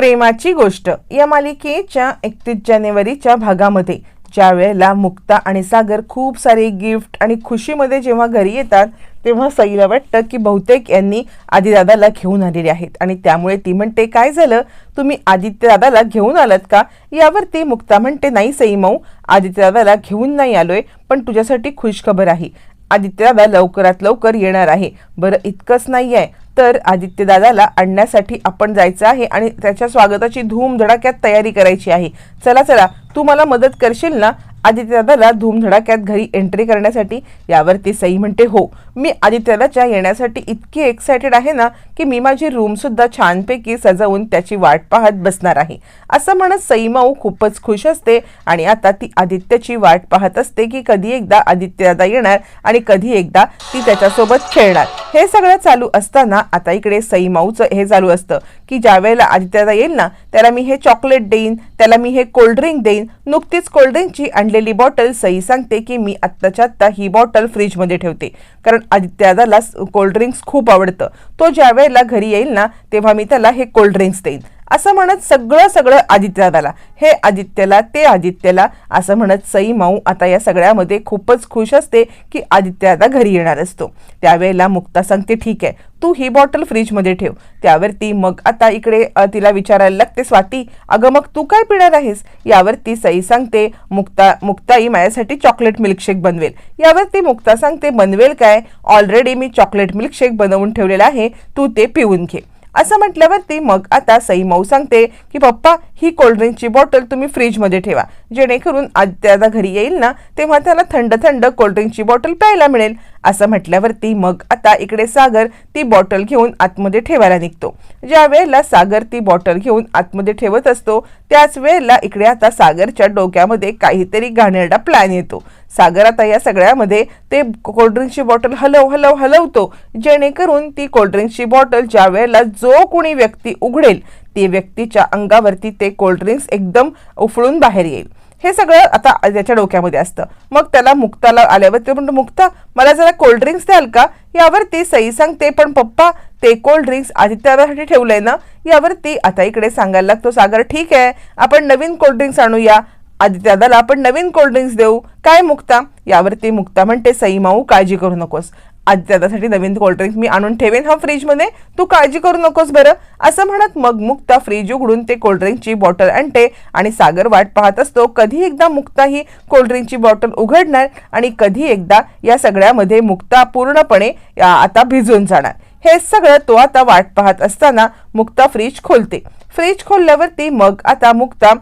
प्रेमाची गोष्ट. या मालिकेच्या एकतीस जानेवारीच्या भागामध्ये ज्या वेळेला मुक्ता आणि सागर खूप सारे गिफ्ट आणि खुशीमध्ये जेव्हा घरी येतात तेव्हा सईला वाटतं की बहुतेक यांनी आदिदादाला घेऊन आलेले आहेत. आणि त्यामुळे ती म्हणते काय झालं? तुम्ही आदित्यदादाला घेऊन आलात का? यावरती मुक्ता म्हणते नाही सई मऊ आदित्यदादाला घेऊन नाही आलोय पण तुझ्यासाठी खुशखबर आहे. आदित्यदादा लवकरात लवकर येणार आहे. बरं इतकंच नाही आहे तर आदित्यदादाला आणण्यासाठी आपण जायचं आहे आणि त्याच्या स्वागताची धूमधडाक्यात तयारी करायची आहे. चला चला तू मला मदत करशील ना? आदित्यदादाला धूमधडाक्यात घरी एंट्री करण्यासाठी? यावरती सई म्हणते हो. मी आदित्यदादाच्या येण्यासाठी इतकी एक्सायटेड आहे ना की मी माझी रूमसुद्धा छानपैकी सजवून त्याची वाट पाहत बसणार आहे. असं म्हणत सईमाऊ खूपच खुश असते आणि आता ती आदित्यची वाट पाहत असते की कधी एकदा आदित्यदादा येणार आणि कधी एकदा ती त्याच्यासोबत खेळणार. हे सगळं चालू असताना आता इकडे सईमाऊचं हे चालू असतं की ज्या वेळेला आदित्यदा येईल ना त्याला मी हे चॉकलेट देईन त्याला मी हे कोल्ड्रिंक देईन. नुकतीच कोल्ड्रिंकची आणलेली बॉटल सई सांगते की मी आत्ताच्या आत्ता ही बॉटल फ्रीजमध्ये ठेवते. कारण आदित्यदाला कोल्ड्रिंक्स खूप आवडतं. तो ज्या वेळेला घरी येईल ना तेव्हा मी त्याला हे कोल्ड्रिंक्स देईन. असं म्हणत सगळं सगळं आदित्यदादाला हे आदित्यला ते आदित्यला असं म्हणत सई माऊ आता या सगळ्यामध्ये खूपच खुश असते की आदित्यदादा घरी येणार असतो. त्यावेळेला मुक्ता सांगते ठीक आहे तू ही बॉटल फ्रीजमध्ये ठेव. त्यावरती मग आता इकडे तिला विचारायला लागते स्वाती अगं मग तू काय पिणार आहेस? यावरती सई सांगते मुक्ता मुक्ताई माझ्यासाठी चॉकलेट मिल्कशेक बनवेल. यावरती मुक्ता सांगते बनवेल काय? ऑलरेडी मी चॉकलेट मिल्कशेक बनवून ठेवलेला आहे तू ते पिऊन घे. असं म्हटल्यावरती मग आता सई माऊ सांगते की पप्पा ही कोल्ड्रिंकची बॉटल तुम्ही फ्रीजमध्ये ठेवा. जेणेकरून आदित्यदा घरी येईल ना तेव्हा त्याला थंड थंड कोल्ड्रिंकची बॉटल प्यायला मिळेल. असं म्हटल्यावरती मग आता इकडे सागर ती बॉटल घेऊन आतमध्ये ठेवायला निघतो. ज्या वेळेला सागर ती बॉटल घेऊन आतमध्ये ठेवत असतो त्याच वेळेला इकडे आता सागरच्या डोक्यामध्ये काहीतरी घाणेरडा प्लॅन येतो. सागर आता या सगळ्यामध्ये ते कोल्ड्रिंकची बॉटल हलव हलव हलवतो. जेणेकरून ती कोल्ड्रिंकची बॉटल ज्या वेळेला जो कोणी व्यक्ती उघडेल ती व्यक्तीच्या अंगावरती ते कोल्ड्रिंक्स एकदम उफळून बाहेर येईल. हे सगळं आता त्याच्या डोक्यामध्ये असतं. मग त्याला मुक्ताला आल्यावर ते म्हणतो मुक्ता मला जरा कोल्ड्रिंक्स द्याल का? यावर ती सई सांगते पण पप्पा ते कोल्ड्रिंक्स आदित्यासाठी ठेवलंय ना यावरती आता इकडे सांगायला लागतो सागर ठीक आहे आपण नवीन कोल्ड्रिंक्स आणूया. आदित्यदाला आपण नवीन कोल्ड्रिंक्स देऊ. काय मुक्ता? यावरती मुक्ता म्हणते सई माऊ काळजी करू नकोस. आदित्यदासाठी नवीन कोल्ड्रिंक मी आणून ठेवेन. हा फ्रीजमध्ये तू काळजी करू नकोस बरं. असं म्हणत मग मुक्ता फ्रीज उघडून ते कोल्ड्रिंकची बॉटल आणते आणि सागर वाट पाहत असतो. कधी एकदा मुक्ता ही कोल्ड्रिंकची बॉटल उघडणार आणि कधी एकदा या सगळ्यामध्ये मुक्ता पूर्णपणे आता भिजून जाणार. हे सगळं तो आता वाट पाहत असताना मुक्ता फ्रीज खोलते. फ्रीज खोलल्यावरती मग आता मुक्ता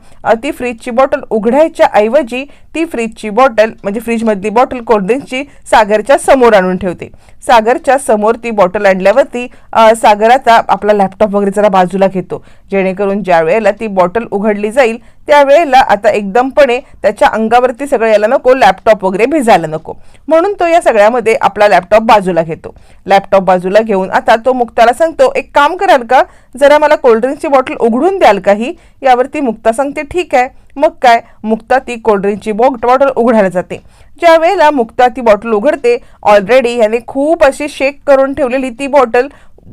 ती फ्रीजची बॉटल उघडायच्या ऐवजी ती फ्रीजची बॉटल म्हणजे फ्रीजमधली बॉटल कोल्ड्रिंकची सागरच्या समोर आणून ठेवते. सागरच्या समोर ती बॉटल आणल्यावरती सागर आता आपला लॅपटॉप वगैरे जरा बाजूला घेतो. जेणेकरून ज्या वेळेला ती बॉटल उघडली जाईल त्यावेळेला आता एकदमपणे त्याच्या अंगावरती सगळं यायला नको लॅपटॉप वगैरे भिजायला नको. म्हणून तो या सगळ्यामध्ये आपला लॅपटॉप बाजूला घेतो. लॅपटॉप बाजूला घेऊन आता तो मुक्ताला सांगतो एक काम कराल का? जरा मला कोल्ड्रिंकची बॉटल उघडून द्याल काही? यावरती मुक्ता सांगते ठीक आहे. मग काय? मुक्ता ती कोल्ड्रिंकची बॉट बॉटल उघडायला जाते. ज्या वेळेला मुक्ता ती बॉटल उघडते ऑलरेडी याने खूप अशी शेक करून ठेवलेली ती बॉटल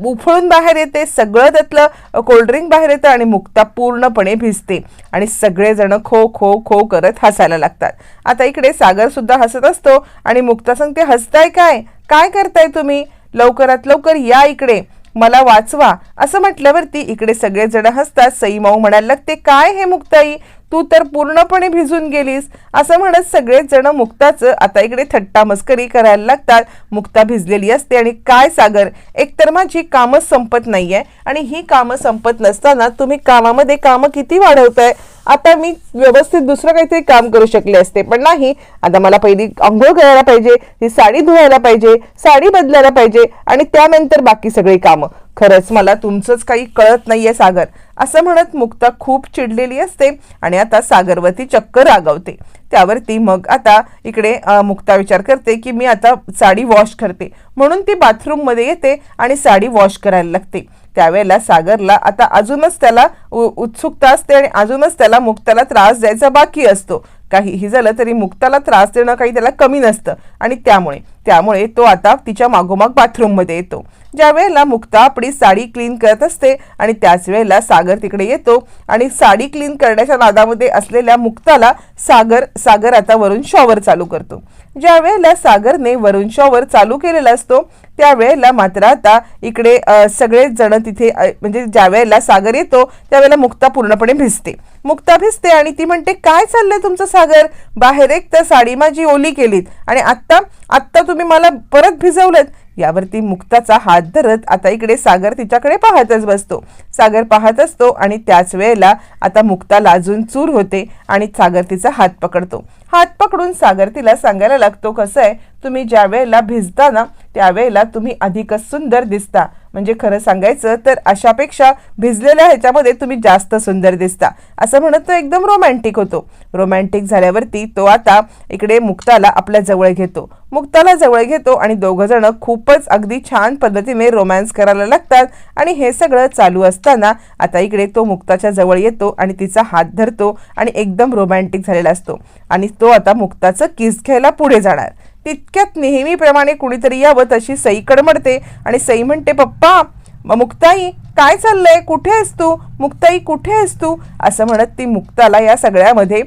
उफळून बाहेर येते सगळं त्यातलं कोल्ड्रिंक बाहेर येतं आणि मुक्ता पूर्णपणे भिजते आणि सगळेजण खो खो खो करत हसायला लागतात. आता इकडे सागरसुद्धा हसत असतो आणि मुक्ता सांगते हसताय काय? काय करताय तुम्ही? लवकरात लवकर या इकडे. मला वाचवा. असं म्हटल्यावरती इकडे सगळेजण हसतात. सईमाऊ म्हणायला लागते काय हे मुक्ताई? तू तर पूर्णपणे भिजून गेलीस. असं म्हणत सगळेच जण मुक्ताचं आता इकडे थट्टा मस्करी करायला लागतात. मुक्ता भिजलेली असते आणि काय सागर? एकतर माझी कामं संपत नाही आहे आणि ही कामं संपत नसताना तुम्ही कामामध्ये कामं किती वाढवताय? आता मी व्यवस्थित दुसरं काहीतरी काम करू शकले असते. पण नाही. आता मला पहिली आंघोळ करायला पाहिजे ती साडी धुवायला पाहिजे साडी बदलायला पाहिजे आणि त्यानंतर बाकी सगळी कामं. खरंच मला तुमचंच काही कळत नाहीये सागर. असं म्हणत मुक्ता खूप चिडलेली असते आणि आता सागरवती चक्क रागवते. त्यावरती मग आता इकडे मुक्ता विचार करते की मी आता साडी वॉश करते. म्हणून ती बाथरूममध्ये येते आणि साडी वॉश करायला लागते. त्यावेळेला सागरला आता अजूनच त्याला उ- उत्सुकता असते आणि अजूनच त्याला मुक्ताला त्रास द्यायचा बाकी असतो. काहीही झालं तरी मुक्ताला त्रास देणं काही त्याला कमी नसतं आणि त्यामुळे त्यामुळे तो आता तिच्या मागोमाग बाथरूममध्ये येतो. ज्या वेळेला मुक्ता आपली साडी क्लीन करत असते आणि त्याच वेळेला सागर तिकडे येतो आणि साडी क्लीन करण्याच्या नादामध्ये असलेल्या मुक्ताला सागर सागर आता वरून शॉवर चालू करतो. ज्या वेळेला सागरने वरून शॉवर चालू केलेला असतो त्यावेळेला मात्र आता इकडे सगळेच जण तिथे म्हणजे ज्या वेळेला सागर येतो त्यावेळेला मुक्ता पूर्णपणे भिजते. मुक्ता भिजते आणि ती म्हणते काय चाललंय तुमचं सागर? बाहेर एक तर साडी माझी ओली केलीत आणि आत्ता आत्ता तुम्ही मला परत भिजवलं यावरती मुक्ताचा हात धरत आता इकडे सागर तिच्याकडे पाहतच बसतो. सागर पाहत असतो आणि त्याच वेळेला आता मुक्ता लाजून चूर होते आणि सागर तिचा हात पकडतो. हात पकडून सागर तिला सांगायला लागतो कसं आहे? तुम्ही ज्या वेळेला भिजता ना त्यावेळेला तुम्ही अधिकच सुंदर दिसता. म्हणजे खरं सांगायचं तर अशापेक्षा भिजलेल्या ह्याच्यामध्ये तुम्ही जास्त सुंदर दिसता. असं म्हणत तो एकदम रोमॅन्टिक होतो. रोमॅन्टिक झाल्यावरती तो आता इकडे मुक्ताला आपल्या जवळ घेतो. मुक्ताला जवळ घेतो आणि दोघंजणं खूपच अगदी छान पद्धतीने रोमॅन्स करायला लागतात. आणि हे सगळं चालू असताना आता इकडे तो मुक्ताच्या जवळ येतो आणि तिचा हात धरतो आणि एकदम रोमॅन्टिक झालेला असतो. आणि तो आता मुक्ताचं किस घ्यायला पुढे जाणार. तितक्यात नेहमीप्रमाणे कुणीतरी यावं तशी सई कडमडते आणि सई म्हणते पप्पा मुक्ताई काय चाललंय? कुठे आहेस तू? मुक्ताई कुठे आहेस तू? असं म्हणत ती मुक्ताला या सगळ्यामध्ये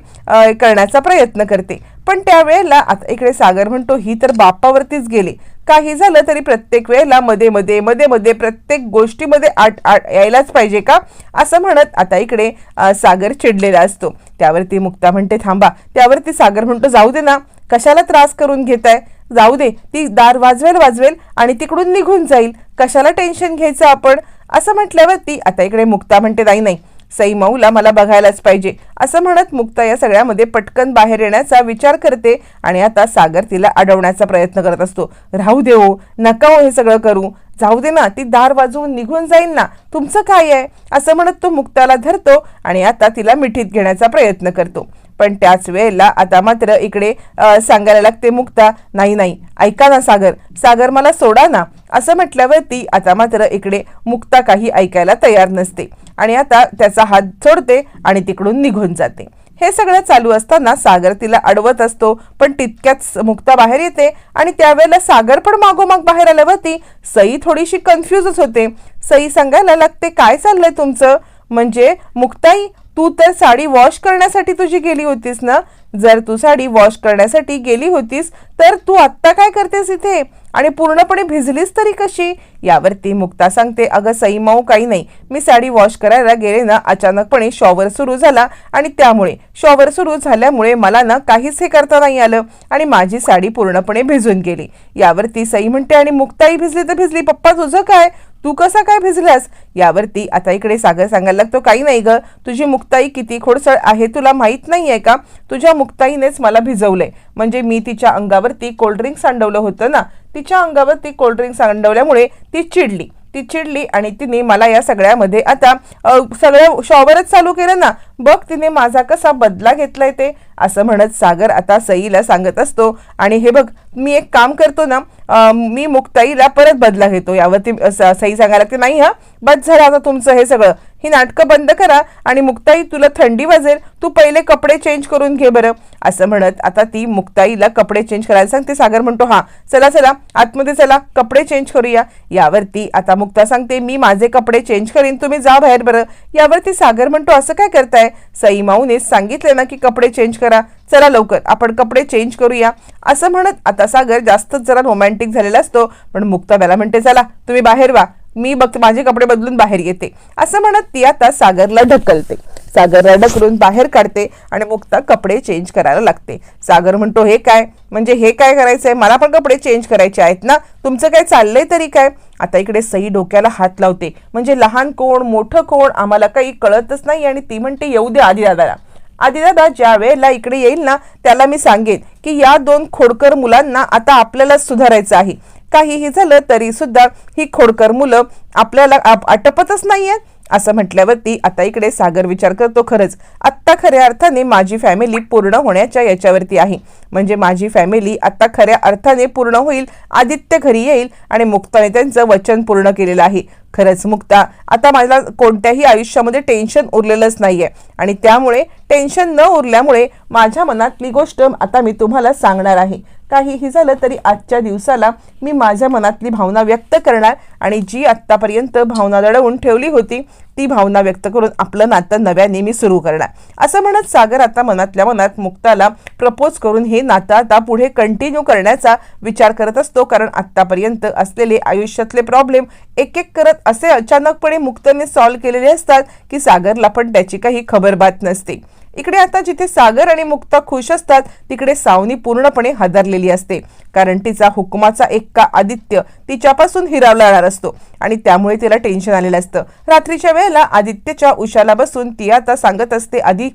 करण्याचा प्रयत्न करते. पण त्यावेळेला आता इकडे सागर म्हणतो ही तर बापावरतीच गेली. काही झालं तरी प्रत्येक वेळेला मध्ये मध्ये मध्ये मध्ये प्रत्येक गोष्टीमध्ये आट आट यायलाच पाहिजे का? असं म्हणत आता इकडे सागर चिडलेला असतो. त्यावरती मुक्ता म्हणते थांबा. त्यावरती सागर म्हणतो जाऊ दे ना. कशाला त्रास करून घेताय? जाऊ दे ती दार वाजवेल वाजवेल आणि तिकडून निघून जाईल. कशाला टेन्शन घ्यायचं आपण? असं म्हटल्यावर ती आता इकडे मुक्ता म्हणते नाही नाही सई मऊला मला बघायलाच पाहिजे. असं म्हणत मुक्ता या सगळ्यामध्ये पटकन बाहेर येण्याचा विचार करते आणि आता सागर तिला अडवण्याचा प्रयत्न करत असतो. राहू देऊ हो, नका हो हे सगळं करू. जाऊ दे ना ती दार वाजवून निघून जाईल ना. तुमचं काय आहे? असं म्हणत तो मुक्ताला धरतो आणि आता तिला मिठीत घेण्याचा प्रयत्न करतो. पण त्याच वेळेला आता मात्र इकडे सांगायला लागते मुक्ता नाही नाही ऐका ना सागर सागर मला सोडा ना. असं म्हटल्यावरती आता मात्र इकडे मुक्ता काही ऐकायला तयार नसते आणि आता त्याचा हात सोडते आणि तिकडून निघून जाते. हे सगळं चालू असताना सागर तिला अडवत असतो पण तितक्याच मुक्ता बाहेर येते आणि त्यावेळेला सागर पण मागोमाग बाहेर आल्यावरती सई थोडीशी कन्फ्यूजच होते. सई सांगायला लागते काय चाललंय तुमचं? म्हणजे मुक्ताई तू तर साडी वॉश करण्यासाठी तुझी गेली होतीस ना? जर तू साडी वॉश करण्यासाठी गेली होतीस तर तू आत्ता काय करतेस इथे? आणि पूर्णपणे भिजलीस तरी कशी? यावरती मुक्ता सांगते अगं सई माऊ काही नाही. मी साडी वॉश करायला गेले ना अचानकपणे शॉवर सुरू झाला आणि त्यामुळे शॉवर सुरू झाल्यामुळे मला ना काहीच हे करता नाही आलं आणि माझी साडी पूर्णपणे भिजून गेली. यावरती सई म्हणते आणि मुक्ताही भिजली तर भिजली पप्पा तुझं काय? तू कसा काय भिजलास? यावरती आता इकडे सागर सांगायला लागतो काही नाही ग तुझी मुक्ताई किती खोडसळ आहे तुला माहीत नाही आहे का? तुझ्या मुक्ताईनेच मला भिजवलंय. म्हणजे मी तिच्या अंगावरती कोल्ड्रिंक सांडवलं होतं ना तिच्या अंगावरती कोल्ड्रिंक सांडवल्यामुळे ती चिडली. ती चिडली आणि तिने मला या सगळ्यामध्ये आता सगळं शॉवरच चालू केलं ना बघ तिने माझा कसा बदला घेतलाय ते असं म्हणत सागर आता सईला सांगत असतो. आणि हे बघ मी एक काम करतो ना आ, मी मुक्ताईला परत बदला घेतो. यावरती सई सांगायला की नाही हा बस झालं आता तुमचं हे सगळं. ही नाटकं बंद करा आणि मुक्ताई तुला थंडी वाजेल तू पहिले कपडे चेंज करून घे बरं. असं म्हणत आता ती मुक्ताईला कपडे चेंज करायला सांगते. सागर म्हणतो हा चला चला आतमध्ये चला कपडे चेंज करूया. यावरती आता मुक्ता सांगते मी माझे कपडे चेंज करीन तुम्ही जा बाहेर बरं. यावरती सागर म्हणतो असं काय करताय? सई माऊने सांगितले ना की कपडे चेंज करा. चला लवकर. आपण कपडे चेंज करूया. असं म्हणत आता सागर जास्तच जरा रोमॅन्टिक झालेला असतो. पण मुक्ता मला म्हणते चला तुम्ही बाहेर वा मी बघ माझे कपडे बदलून बाहेर येते. असं म्हणत ती आता सागरला ढकलते. सागरला ढकलून बाहेर काढते आणि मुक्ता कपडे चेंज करायला लागते. सागर म्हणतो हे काय? म्हणजे हे काय करायचंय? मला पण कपडे चेंज करायचे आहेत ना? तुमचं काय चाललंय तरी काय? आता इकडे सई डोक्याला हात लावते. म्हणजे लहान कोण मोठं कोण आम्हाला काही कळतच नाही आणि ती म्हणते येऊ दे आदिदादाला. आदिदादा ज्या वेळेला इकडे येईल ना त्याला मी सांगेन की या दोन खोडकर मुलांना आता आपल्याला सुधारायचं आहे. काहीही झालं तरी सुद्धा ही खोडकर मुलं आपल्याला आटपतच आटपतच नाहीये असं म्हटल्यावरती आता इकडे सागर विचार करतो खरंच आत्ता खऱ्या अर्थाने माझी फॅमिली पूर्ण होण्याच्या याच्यावरती आहे. म्हणजे माझी फॅमिली आत्ता खऱ्या अर्थाने पूर्ण होईल आदित्य घरी येईल आणि मुक्ताने त्यांचं वचन पूर्ण केलेलं आहे. खरंच मुक्ता आता मला कोणत्याही आयुष्यामध्ये टेन्शन उरलेलंच नाही आहे आणि त्यामुळे टेन्शन न उरल्यामुळे माझ्या मनातली गोष्ट आता मी तुम्हाला सांगणार आहे. काहीही झालं तरी आजच्या दिवसाला मी माझ्या मनातली भावना व्यक्त करणार आणि जी आत्तापर्यंत भावना दडवून ठेवली होती ती भावना व्यक्त करून आपलं नातं नव्याने मी सुरू करणार. असं म्हणत सागर आता मनातल्या मनात मुक्ताला प्रपोज करून हे नातं आता पुढे कंटिन्यू करण्याचा विचार करत असतो कारण आत्तापर्यंत असलेले आयुष्यातले प्रॉब्लेम एक एक करत असे अचानकपणे मुक्तने सॉल्व्ह केलेले असतात की सागरला पण त्याची काही खबरबात नसते. इकडे आता जिथे सागर आणि मुक्ता खुश असतात तिकडे सावनी पूर्णपणे हादरलेली असते. कारण तिचा हुकमाचा एक्का आदित्य तिच्यापासून हिरावला जाणार असतो आणि त्यामुळे तिला टेन्शन आलेलं असतं. रात्रीच्या वेळेला आदित्यच्या उशाला बसून ती आता सांगत असते आधी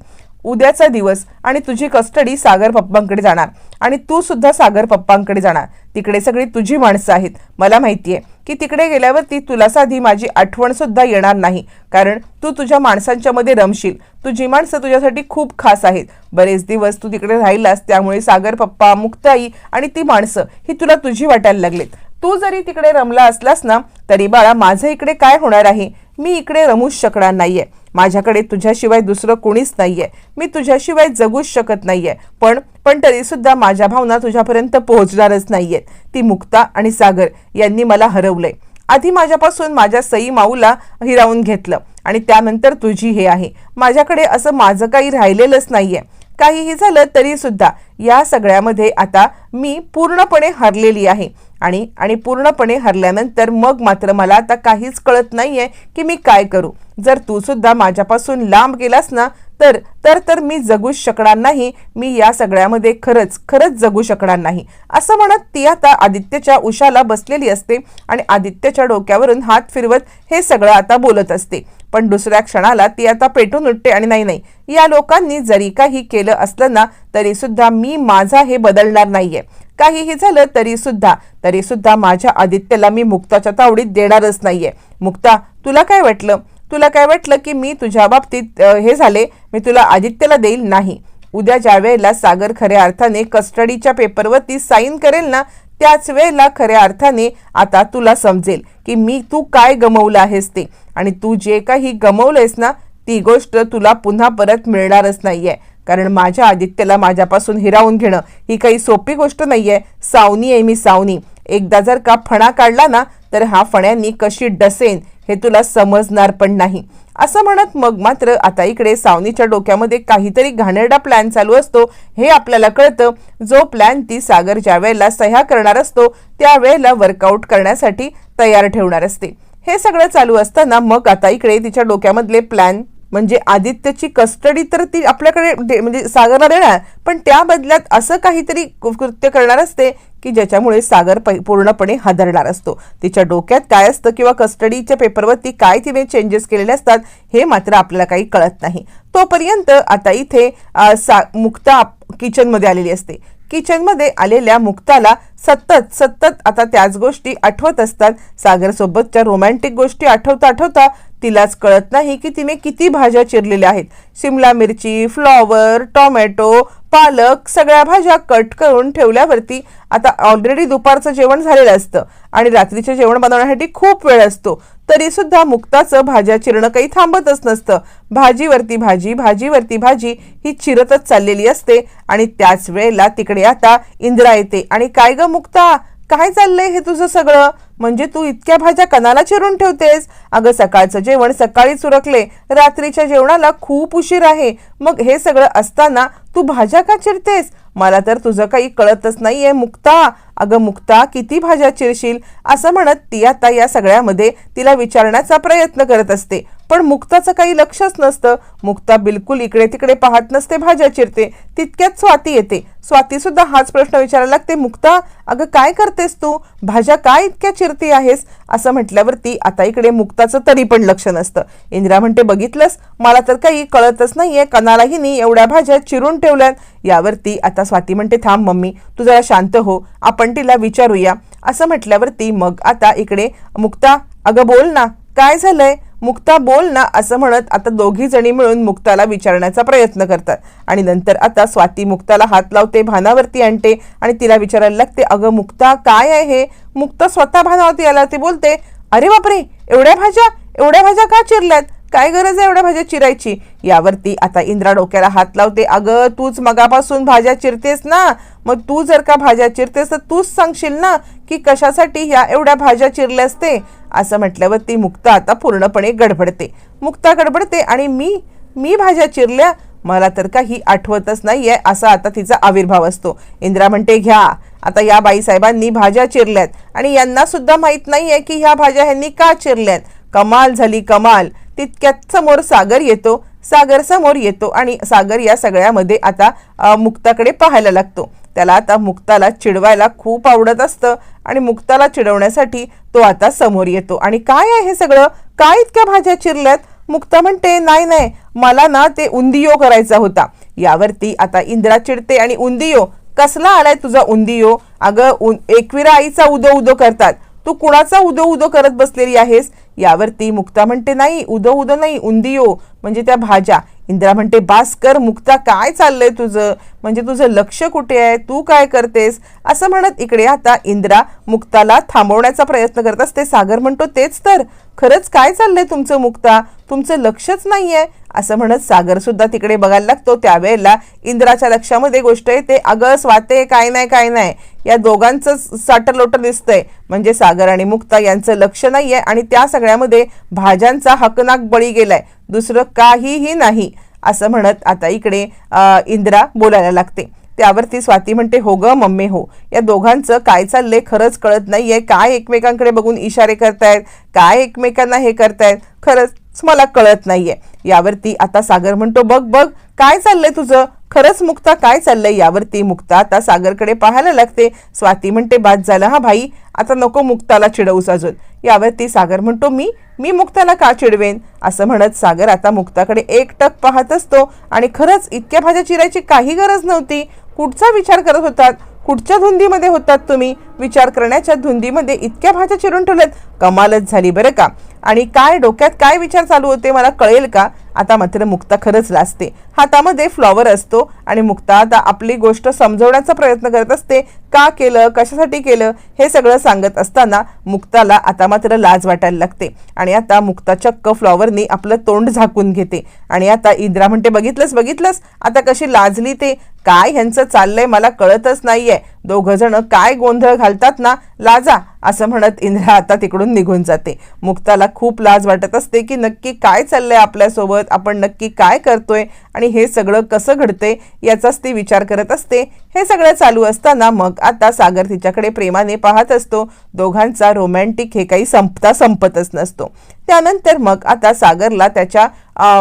उद्याचा दिवस आणि तुझी कस्टडी सागर पप्पांकडे जाणार आणि तू सुद्धा सागर पप्पांकडे जाणार. तिकडे सगळी तुझी माणसं आहेत. मला माहिती आहे की तिकडे गेल्यावरती तुला साधी माझी आठवण सुद्धा येणार नाही. कारण तू तुझ्या माणसांच्या मध्ये रमशील तुझी माणसं तुझ्यासाठी खूप खास आहेत. बरेच दिवस तू तिकडे राहिलास त्यामुळे सागर पप्पा मुक्ताई आणि ती माणसं ही तुला तुझी वाटायला लागलीत. तू जरी तिकडे रमला असलास ना तरी बाळा माझं इकडे काय होणार आहे? मी इकडे रमूच शकणार नाहीये. माझ्याकडे तुझ्याशिवाय दुसरं कोणीच नाहीये. मी तुझ्याशिवाय जगूच शकत नाहीये. पण पण तरीसुद्धा माझ्या भावना तुझ्यापर्यंत पोहोचणारच नाहीयेत. ती मुक्ता आणि सागर यांनी मला हरवलंय. आधी माझ्यापासून माझ्या सई माऊला हिरावून घेतलं आणि त्यानंतर तुझी हे आहे. माझ्याकडे असं माझं काही राहिलेलंच नाहीये. काहीही झालं तरीसुद्धा या सगळ्यामध्ये आता मी पूर्णपणे हरलेली आहे. आणि आणि पूर्णपणे हरल्यानंतर मग मात्र मला आता काहीच कळत नाही आहे की मी काय करू. जर तू सुद्धा माझ्यापासून लांब गेलास ना तर तर तर मी जगूच शकणार नाही. मी या सगळ्यामध्ये खरंच खरंच जगू शकणार नाही. असं म्हणत ती आता आदित्यच्या उशाला बसलेली असते आणि आदित्यच्या डोक्यावरून हात फिरवत हे सगळं आता बोलत असते. पण दुसऱ्या क्षणाला ती आता पेटून उठते आणि नाही नाही. या लोकांनी जरी काही केलं असलं ना तरी सुद्धा मी माझा हे बदलणार नाहीये. काहीही झालं तरी सुद्धा तरी सुद्धा माझ्या आदित्यला मी मुक्ताच्या तावडीत देणारच नाहीये. मुक्ता तुला काय वाटलं? तुला काय वाटलं की मी तुझ्या बाबतीत हे झाले? मी तुला आदित्यला देईल नाही. उद्या ज्या वेळेला सागर खऱ्या अर्थाने कस्टडीच्या पेपरवरती साईन करेल ना त्याच वेळेला खऱ्या अर्थाने आता तुला समजेल की मी तू काय गमवलं आहेस ते. आणि तू जे काही गमवलंयस ना ती गोष्ट तुला पुन्हा परत मिळणारच नाहीये. कारण माझ्या आदित्यला माझ्यापासून हिरावून घेणं ही काही सोपी गोष्ट नाही आहे सावनी आहे मी सावनी. एकदा जर का फणा काढला ना तर हा फण्यांनी कशी डसेन हे तुला समजणार पण नाही. असं म्हणत मग मात्र आता इकडे सावनीच्या डोक्यामध्ये काहीतरी घाणेरडा प्लॅन चालू असतो. हे आपल्याला कळतं. जो प्लॅन ती सागर ज्या वेळेला सह्या करणार असतो त्यावेळेला वर्कआउट करण्यासाठी तयार ठेवणार असते. हे सगळं चालू असताना मग आता इकडे तिच्या डोक्यामधले प्लॅन म्हणजे आदित्यची कस्टडी तर ती आपल्याकडे म्हणजे सागरला देणार पण त्या बदल्यात असं काहीतरी कृत्य करणार असते की ज्याच्यामुळे सागर पूर्णपणे हादरणार असतो. तिच्या डोक्यात काय असतं किंवा कस्टडीच्या पेपरवरती काय तिने चेंजेस केलेले असतात हे मात्र आपल्याला काही कळत नाही. तोपर्यंत आता इथे सा मुक्ता किचनमध्ये आलेली असते. किचनमध्ये आलेल्या मुक्ताला सतत सतत आता त्याच गोष्टी आठवत असतात. सागरसोबतच्या रोमॅन्टिक गोष्टी आठवता आठवता तिलाच कळत नाही की तिने किती भाज्या चिरलेल्या आहेत. शिमला मिरची फ्लॉवर टोमॅटो पालक सगळ्या भाज्या कट करून ठेवल्यावरती आता ऑलरेडी दुपारचं जेवण झालेलं असतं आणि रात्रीचं जेवण बनवण्यासाठी खूप वेळ असतो. तरी सुद्धा मुक्ताचं भाज्या चिरणं काही थांबतच नसतं. भाजीवरती भाजी भाजीवरती भाजी ही चिरतच चाललेली असते आणि त्याच वेळेला तिकडे आता इंदिरा येते. आणि काय ग मुक्ता? काय चाललंय हे तुझं सगळं? म्हणजे तू इतक्या भाज्या कणाला चिरून ठेवतेस? अगं सकाळचं जेवण सकाळीच उरकले रात्रीच्या जेवणाला खूप उशीर आहे. मग हे सगळं असताना तू भाज्या का चिरतेस? मला तर तुझं काही कळतच नाहीये मुक्ता. अगं मुक्ता किती भाज्या चिरशील? असं म्हणत ती आता या सगळ्यामध्ये तिला विचारण्याचा प्रयत्न करत असते. पण मुक्ताचं काही लक्षच नसतं. मुक्ता बिलकुल इकडे तिकडे पाहत नसते भाज्या चिरते. तितक्यात स्वाती येते. स्वाती सुद्धा हाच प्रश्न विचारायला लागते मुक्ता अगं काय करतेस तू? भाज्या काय इतक्या चिरती आहेस? असं म्हटल्यावरती आता इकडे मुक्ताचं तरी पण लक्ष नसतं. इंदिरा म्हणते बघितलंस? मला तर काही कळतच नाहीये. कणालाही नाही एवढ्या भाज्या चिरून ठेवल्यात. यावरती आता स्वाती म्हणते थांब मम्मी तू जरा शांत हो. आपण तिला विचारूया. असं म्हटल्यावरती मग आता इकडे मुक्ता अगं बोल ना. काय झालंय? मुक्ता बोल ना असं म्हणत आता दोघी जणी मिळून मुक्ताला विचारण्याचा प्रयत्न करतात. आणि नंतर आता स्वाती मुक्ताला हात लावते भानावरती आणते आणि तिला विचारायला लागते अगं मुक्ता काय आहे हे? मुक्ता स्वतः भानावरती आला. ते बोलते अरे बापरे एवढ्या भाज्या एवढ्या भाज्या का चिरल्यात? काय गरज आहे एवढ्या भाज्या चिरायची? यावरती आता इंद्रा डोक्याला हात लावते. अगं तूच मगापासून भाज्या चिरतेस ना? मग तू जर का भाज्या चिरतेस तर तूच सांगशील ना की कशासाठी ह्या एवढ्या भाज्या चिरल्यास ते असं म्हटल्यावर ती मुक्ता आता पूर्णपणे गडबडते. मुक्ता गडबडते आणि मी मी भाज्या चिरल्या? मला तर काही आठवतच नाहीये असा आता तिचा आविर्भाव असतो. इंद्रा म्हणते घ्या. आता या बाईसाहेबांनी भाज्या चिरल्यात आणि यांना सुद्धा माहीत नाहीये की ह्या भाज्या ह्यांनी का चिरल्यात? कमाल झाली कमाल. तितक्यात समोर सागर येतो सागर समोर येतो आणि सागर या सगळ्यामध्ये आता मुक्ताकडे पाहायला लागतो. त्याला आता मुक्ताला चिडवायला खूप आवडत असतं आणि मुक्ताला चिडवण्यासाठी तो आता समोर येतो. आणि काय आहे हे सगळं? काय इतक्या भाज्या चिरल्यात? मुक्ता म्हणते नाही नाही मला ना ते उंदियो करायचा होता. यावरती आता इंद्रा चिडते आणि उंदियो कसला आलाय तुझा उंदियो? अगं उन एकविरा आईचा उदो उदो करतात. तू कुणाचा उदो उदो करत बसलेली आहेस? यावरती मुक्ता म्हणते नाही उदो उदो नाही उंदियो. म्हणजे त्या भाज्या. इंद्रा म्हणते भास्कर मुक्ता काय चाललंय तुझं? म्हणजे तुझं लक्ष कुठे आहे? तू काय करतेस? असं म्हणत इकडे आता इंद्रा मुक्ताला थांबवण्याचा प्रयत्न करत असते. सागर म्हणतो तेच तर. खरंच काय चाललंय तुमचं मुक्ता? तुमचं लक्षच नाहीये? असं म्हणत सागर सुद्धा तिकडे बघायला लागतो. त्यावेळेला इंद्राच्या लक्षामध्ये गोष्ट येते. अगं स्वाते काय नाही काय नाही. या दोघांचं साटर लोटर दिसतंय. म्हणजे सागर आणि मुक्ता यांचं लक्ष नाहीये आणि त्या सगळ्यामध्ये भाज्यांचा हकनाक बळी गेलाय. दुसरं काहीही नाही असं म्हणत आता इकडे इंदिरा इंद्रा बोलायला लागते. त्यावरती स्वाती म्हणते हो ग मम्मी हो. या दोघांचं काय चाललंय खरंच कळत नाहीये. काय एकमेकांकडे बघून इशारे करतायत? काय एकमेकांना हे करतायत? खरंच मला कळत नाहीये. यावरती आता सागर म्हणतो बघ बघ काय चाललंय तुझं? खरंच मुक्ता काय चाललंय यावरती मुक्ता आता सागरकडे पाहायला लागते. स्वाती म्हणते बाद झालं हा भाई आता नको मुक्ताला चिडवूस अजून. यावरती सागर म्हणतो मी मी मुक्ताला का चिडवेन? असं म्हणत सागर आता मुक्ताकडे एकटक पाहत असतो आणि खरंच इतक्या भाज्या चिरायची काही गरज नव्हती. कुठचा विचार करत होतात? कुठच्या धुंदीमध्ये होतात तुम्ही? विचार करण्याच्या धुंदीमध्ये इतक्या भाज्या चिरून ठेवल्यात? कमालच झाली बरं का? आणि काय डोक्यात काय विचार चालू होते मला कळेल का? आता मात्र मुक्ता खरंच लाजते. हातामध्ये फ्लॉवर असतो आणि मुक्ता आता आपली गोष्ट समजवण्याचा प्रयत्न करत असते. का केलं कशासाठी केलं हे सगळं सांगत असताना मुक्ताला आता मात्र लाज वाटायला लागते. आणि आता मुक्ता चक्क फ्लॉवरनी आपलं तोंड झाकून घेते. आणि आता इंद्रा म्हणते बघितलंच बघितलंच आता कशी लाजली ते? काय ह्यांचं चाललंय मला कळतच नाहीये. दोघंजणं काय गोंधळ घालतात ना लाजा असं म्हणत इंद्रा आता तिकडून निघून जाते. मुक्ताला खूप लाज वाटत असते की नक्की काय चाललंय आपल्यासोबत आपण नक्की काय करतोय आणि हे सगळं कसं घडते याचाच ती विचार करत असते. हे सगळं चालू असताना मग आता सागर तिच्याकडे प्रेमाने पाहत असतो. दोघांचा रोमॅन्टिक हे काही संपता संपतच नसतो. त्यानंतर मग आता सागरला त्याच्या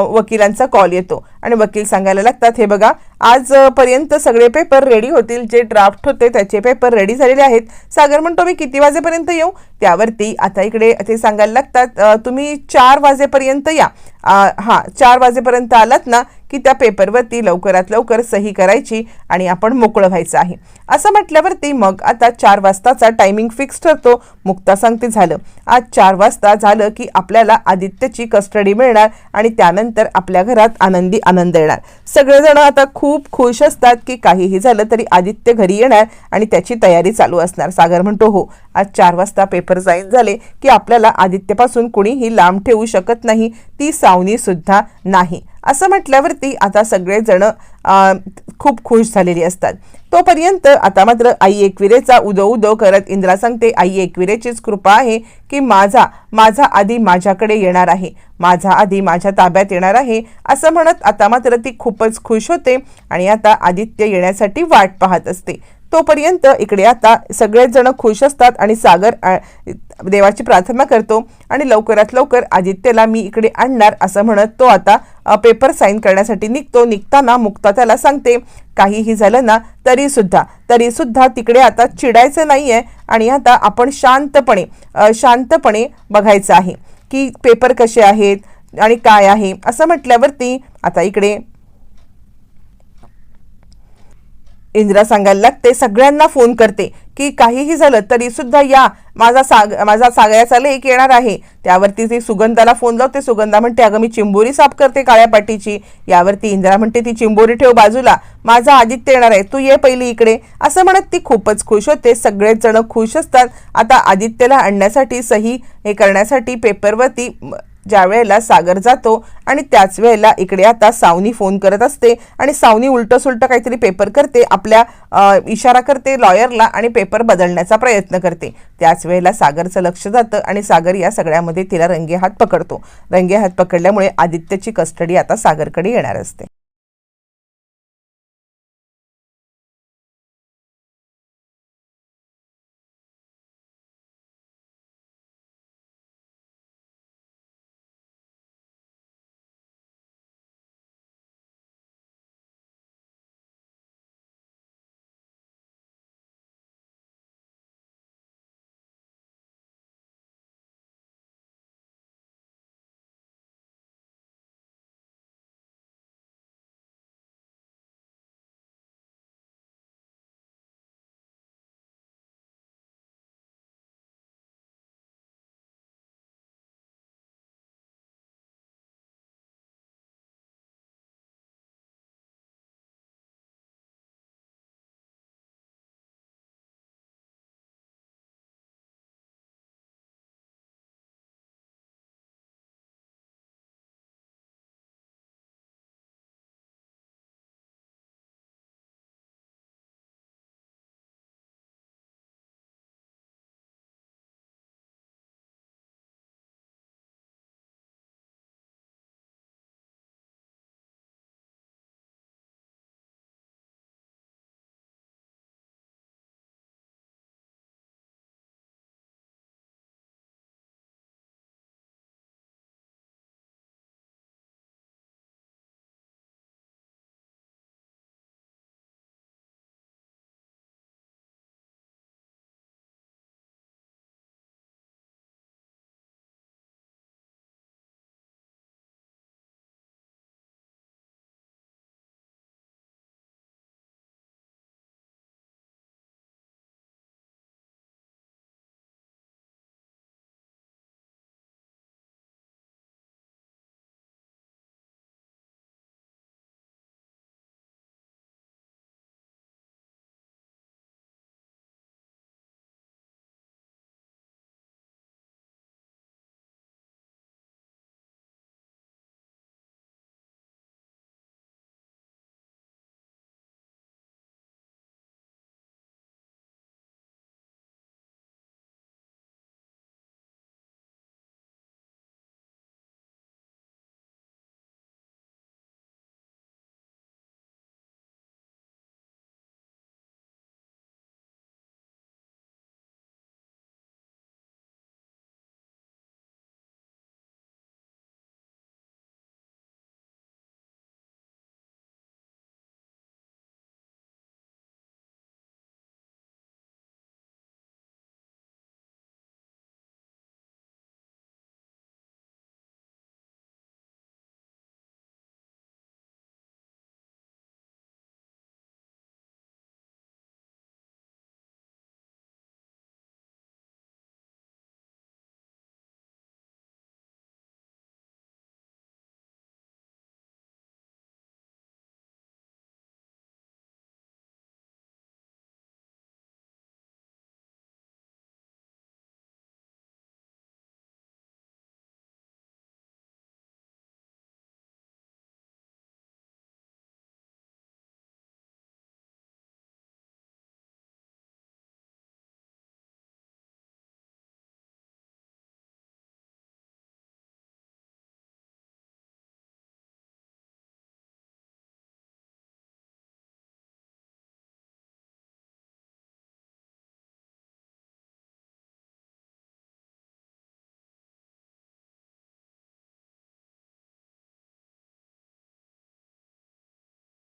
वकिलांचा कॉल येतो. आणि वकील सांगायला लागतात हे बघा आज पर्यंत सगळे पेपर रेडी होतील जे ड्राफ्ट होते त्याचे पेपर रेडी झालेले आहेत. सागर म्हणतो मी किती वाजेपर्यंत येऊ? त्यावरती आता इकडे ते सांगायला लागतात तुम्ही चार वाजेपर्यंत या. हां हा चार वाजेपर्यंत आलात ना की त्या पेपरवरती लवकरात लवकर सही करायची आणि आपण मोकळं व्हायचं आहे. असं म्हटल्यावरती मग आता चार वाजताचा टायमिंग फिक्स ठरतो. मुक्ता सांगते झालं. आज चार वाजता झालं की आपल्याला आदित्यची कस्टडी मिळणार आणि त्यानंतर आपल्या घरात आनंदी आनंद येणार. सगळेजण आता खूप खुश असतात की काहीही झालं तरी आदित्य घरी येणार आणि त्याची तयारी चालू असणार. सागर म्हणतो हो आज चार वाजता पेपर साईन झाले की आपल्याला आदित्यपासून कुणीही लांब ठेवू शकत नाही ती सावनी सुद्धा नाही. असं म्हटल्यावरती आता सगळेजण खूप खुश झालेली असतात. तोपर्यंत आता मात्र आई एकविरेचा उदो उदो करत इंद्रा सांगते आई एकविरेचीच कृपा आहे की माझा माझा आधी माझ्याकडे येणार आहे. माझा आधी माझ्या ताब्यात येणार आहे. असं म्हणत आता मात्र ती खूपच खुश होते आणि आता आदित्य येण्यासाठी वाट पाहत असते. तोपर्यंत इकडे आता सगळेच जण खुश असतात आणि सागर देवाची प्रार्थना करतो आणि लवकरात लवकर आदित्यला मी इकडे आणणार असं म्हणत तो आता पेपर साईन करण्यासाठी निघतो. निघताना मुक्ता त्याला सांगते काहीही झालं ना तरी सुद्धा तरी सुद्धा तिकडे आता चिडायचं नाही आहे आणि आता आपण शांतपणे शांतपणे बघायचं आहे की पेपर कसे आहेत आणि काय आहे? असं म्हटल्यावरती आता इकडे इंदिरा सांगायला लागते सगळ्यांना फोन करते की काहीही झालं तरी सुद्धा या माझा साग माझा सागऱ्याचा लेख येणार आहे. त्यावरती ती सुगंधाला फोन लावते. सुगंधा म्हणते अगं मी चिंबोरी साफ करते काळ्या पाटीची. यावरती इंदिरा म्हणते ती चिंबोरी ठेव बाजूला. माझा आदित्य येणार आहे. तू ये पहिली इकडे. असं म्हणत ती खूपच खुश होते. सगळेच जण खुश असतात. आता आदित्यला आणण्यासाठी सही हे करण्यासाठी पेपरवरती ज्या वेळेला सागर जातो आणि त्याच वेळेला इकडे आता सावनी फोन करत असते आणि सावनी उलट सुलट काहीतरी पेपर करते आपल्या इशारा करते लॉयरला आणि पेपर बदलण्याचा प्रयत्न करते. त्याच वेळेला सागरचं लक्ष जातं आणि सागर या सगळ्यामध्ये तिला रंगे हात पकडतो. रंगे हात पकडल्यामुळे आदित्यची कस्टडी आता सागरकडे येणार असते.